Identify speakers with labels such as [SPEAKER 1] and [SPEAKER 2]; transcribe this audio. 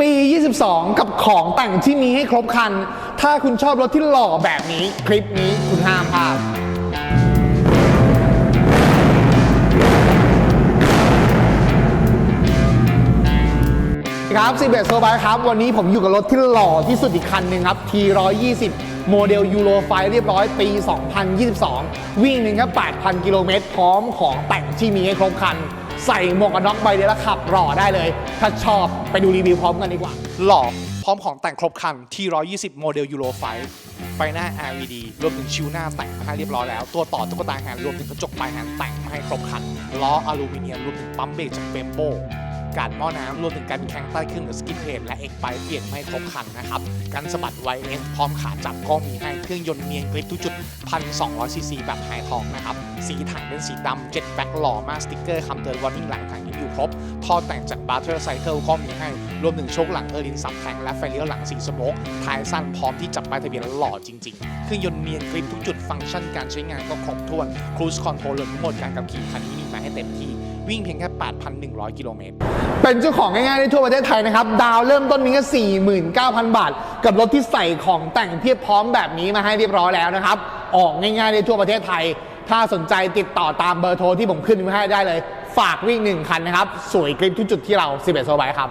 [SPEAKER 1] ปี 22 กับของแต่งที่มีให้ครบคัน ถ้าคุณชอบรถที่หล่อแบบนี้ คลิปนี้คุณห้ามพลาดครับ11โซบายครับ วันนี้ผมอยู่กับรถที่หล่อที่สุดอีกคันหนึ่งครับ T120 โมเดลยูโรไฟเรียบร้อยปี 2022 วิ่งหนึ่งแค่8,000 กิโลเมตร พร้อมของแต่งที่มีให้ครบคัน ใส่หมวกกันน็อกใบเดียวแล้วขับหล่อได้เลย ถ้าชอบไปดูรีวิวพร้อมกันดีกว่า หล่อพร้อมของแต่งครบครัน T120 โมเดลยูโรไฟไฟหน้า LED รวมถึงชิวหน้าแต่งมาให้เรียบร้อยแล้ว ตัวต่อตุ๊กตาแฮนด์รวมถึงกระจกปลายแฮนด์แต่งมาให้ครบครันล้ออลูมิเนียมรวมถึงปั๊มเบรกจากเบมโบ การหม้อน้ำรวมถึงการแข่งใต้เครื่องหรือสกินเพจและเอกไปเปลี่ยนไม่ครบคันนะครับการสะบัดไวเอสพร้อมขาจับก็มีให้เครื่องยนต์เนียนกริปทุกจุด 1,200ซีซีแบบไฮทองนะครับสีถังเป็นสีดำเจ็ดแบ็คหล่อมาสติ๊กเกอร์คำเตือนวอร์นิ่งหลังถัง อยู่ครบ ท่อแต่งจากบาร์เทอร์ไซเคิลก็มีให้ รวมถึงโชคหลังเออร์ลินสับแทงและไฟเลี้ยวหลังสีสโมกท้ายสั้นพร้อมที่จับป้ายทะเบียนหล่อจริงๆ เครื่องยนต์เนียนกริปทุกจุดฟังก์ชันการใช้งานก็ครบถ้วน ครูซคอนโทรลทั้งหมดการขับขี่คันนี้มีมาให้เต็มที่วิ่งเพียงแค่ 8,100 กิโลเมตร เป็นเจ้าของง่ายๆในทั่วประเทศไทยนะครับ ดาวเริ่มต้นมีแค่ 49,000 บาท กับรถที่ใส่ของแต่งเพียบพร้อมแบบนี้มาให้เรียบร้อยแล้วนะครับ ออกง่ายๆในทั่วประเทศไทย ถ้าสนใจติดต่อตามเบอร์โทรที่ผมขึ้นไว้ให้ได้เลย ฝากวิ่งหนึ่งคันนะครับ สวยกริปทุกจุดที่เรา 11โซบายครับ